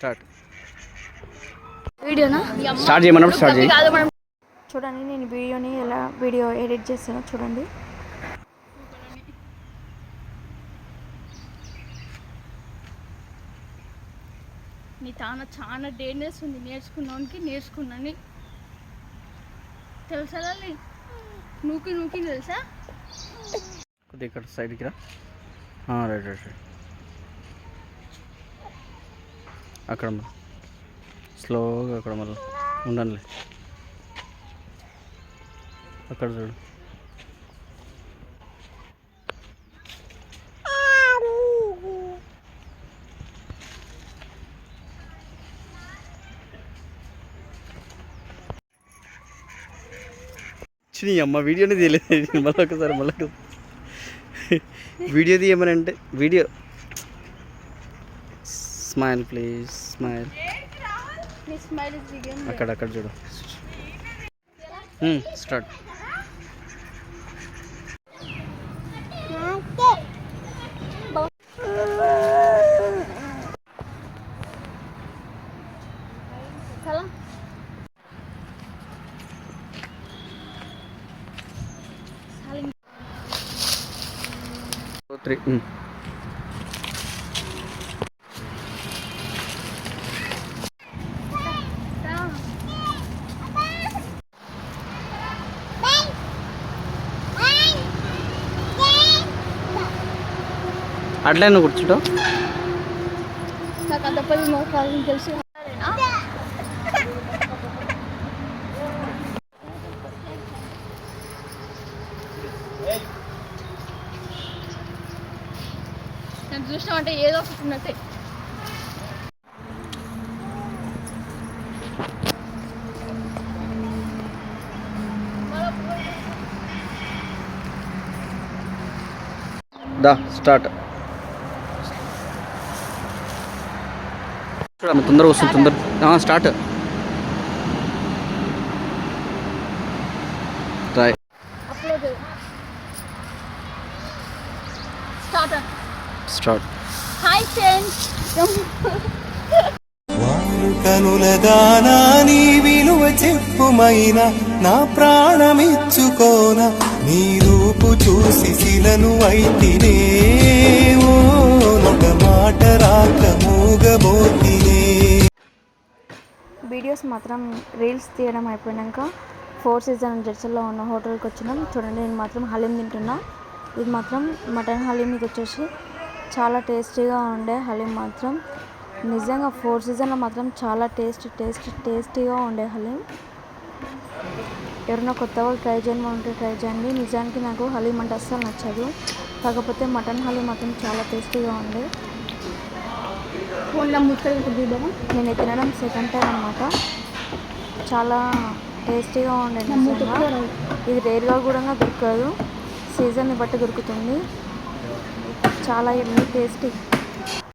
Start. వీడియోనా? Start చేయమన్నప్పుడు start చేయి. చూడండి నేను వీడియోని ఎలా వీడియో ఎడిట్ చేస్తానో చూడండి. నీ తాన చాలా డేంజరస్ ఉంది. నేర్చుకున్నానికి నేర్చుకున్నాని. తెలుసా? నూకి నూకి తెలుసా? కొద్దిగా ఇక్కడ సైడ్కి రా. ఆ, రైట్ రైట్ రైట్ అక్కడ స్లోగా అక్కడ మళ్ళీ ఉండండి అక్కడ చూడు. నీ అమ్మ వీడియోనే తీయలేదు. మళ్ళీ ఒకసారి మళ్ళీ వీడియో తీయమని అంటే వీడియో స్మైల్ ప్లీజ్ స్మైల్ అక్కడ అక్కడ చూడు. స్టార్ట్ చాలా త్రీ అట్లే నువ్వు తెలుసు నేను చూసినాం అంటే ఏదో ఒకటి ఉన్నట్టే. దా స్టార్ట్. చూడమ్మ తొందరగా వస్తుంది తొందర start upload start start hi friends కనుల దానా నీ విలువ చెప్పుమైనా నా ప్రాణమిచ్చుకోన నీ రూపు చూసి శిలను అయితినే. వీడియోస్ మాత్రం రీల్స్ తీయడం అయిపోయాక ఫోర్ సీజన్ జెర్సల్లో ఉన్న హోటల్కి వచ్చినాం. చూడండి నేను మాత్రం హలీం తింటున్నా. ఇది మాత్రం మటన్ హలీం ఇది వచ్చేసి చాలా టేస్టీగా ఉండే హలీం మాత్రం. నిజంగా ఫోర్ సీజన్లో మాత్రం చాలా టేస్ట్ టేస్ట్ టేస్టీగా ఉండే హలీం. ఎవరైనా కొత్త వాళ్ళు ట్రై చేయని ఉంటే ట్రై చేయండి. నిజానికి నాకు హలీం అంటే అస్సలు నచ్చదు. కాకపోతే మటన్ హలీం మాత్రం చాలా టేస్టీగా ఉండే. ఫోన్లో ముక్కలు దిద్దామా నేను తినడం సెకండ్ టైం అనమాట చాలా టేస్టీగా ఉండే. ఇది రేర్గా కూడా దొరకదు. సీజన్ని బట్టి దొరుకుతుంది. చాలా ఎన్ని టేస్టీ.